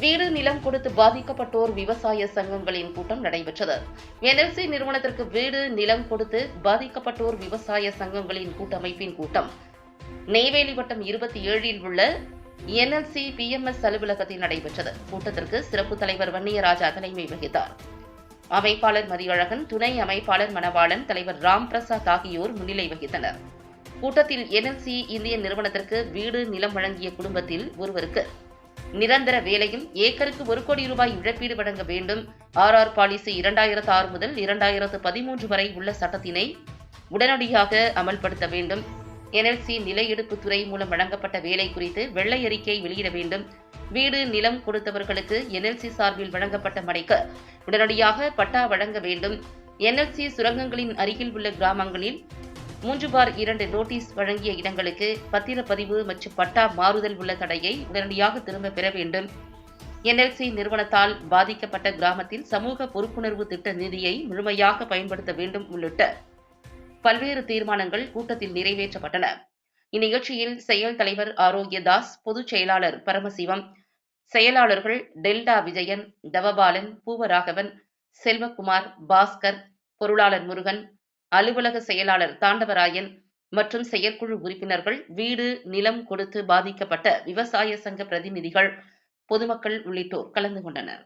வீடு நிலம் கொடுத்து பாதிக்கப்பட்டோர் விவசாய சங்கங்களின் கூட்டம் நடைபெற்றது. என்எல்சி நிறுவனத்திற்கு வீடு நிலம் கொடுத்து பாதிக்கப்பட்டோர் விவசாய சங்கங்களின் கூட்டமைப்பின் கூட்டம். நெய்வேலி வட்டம் இருபத்தி ஏழில் உள்ள என்எல்சி பிஎம்எஸ் அலுவலகத்தில் நடைபெற்றது. கூட்டத்திற்கு சிறப்பு தலைவர் வன்னியராஜா தலைமை வகித்தார். அமைப்பாளர் மதியழகன் துணை அமைப்பாளர் மணவாளன் தலைவர் ராம் பிரசாத் ஆகியோர் முன்னிலை வகித்தனர். கூட்டத்தில் என்எல்சி இந்திய நிறுவனத்திற்கு வீடு நிலம் வழங்கிய குடும்பத்தில் ஒருவருக்கு நிரந்தர வேலையும் ஏக்கருக்கு ஒரு கோடி ரூபாய் இழப்பீடு வழங்க வேண்டும். ஆர் ஆர் பாலிசி இரண்டாயிரத்து ஆறு முதல் இரண்டாயிரத்து பதிமூன்று வரை உள்ள சட்டத்தினை உடனடியாக அமல்படுத்த வேண்டும். என்எல்சி நில எடுப்பு துறை மூலம் வழங்கப்பட்ட வேலை குறித்து வெள்ளை அறிக்கை வெளியிட வேண்டும். வீடு நிலம் கொடுத்தவர்களுக்கு என்எல்சி சார்பில் வழங்கப்பட்ட மடைக்கு உடனடியாக பட்டா வழங்க வேண்டும். என்எல்சி சுரங்கங்களின் அருகில் உள்ள கிராமங்களில் மூன்று பார் இரண்டு நோட்டீஸ் வழங்கிய இடங்களுக்கு பத்திரப்பதிவு மற்றும் பட்டா மாறுதல் உள்ள தடையை உடனடியாக திரும்ப பெற வேண்டும். என்எல்சி நிறுவனத்தால் பாதிக்கப்பட்ட கிராமத்தில் சமூக பொறுப்புணர்வு திட்ட நிதியை முழுமையாக பயன்படுத்த வேண்டும் உள்ளிட்ட பல்வேறு தீர்மானங்கள் கூட்டத்தில் நிறைவேற்றப்பட்டன. இந்நிகழ்ச்சியில் செயல் தலைவர் ஆரோக்கியதாஸ் பொதுச் செயலாளர் பரமசிவம் செயலாளர்கள் டெல்டா விஜயன் தவபாலன் பூவராகவன் செல்வகுமார் பாஸ்கர் பொருளாளர் முருகன் அலுவலக செயலாளர் தாண்டவராயன் மற்றும் செயற்குழு உறுப்பினர்கள் வீடு நிலம் கொடுத்து பாதிக்கப்பட்ட விவசாய சங்க பிரதிநிதிகள் பொதுமக்கள் உள்ளிட்டோர் கலந்து கொண்டனர்.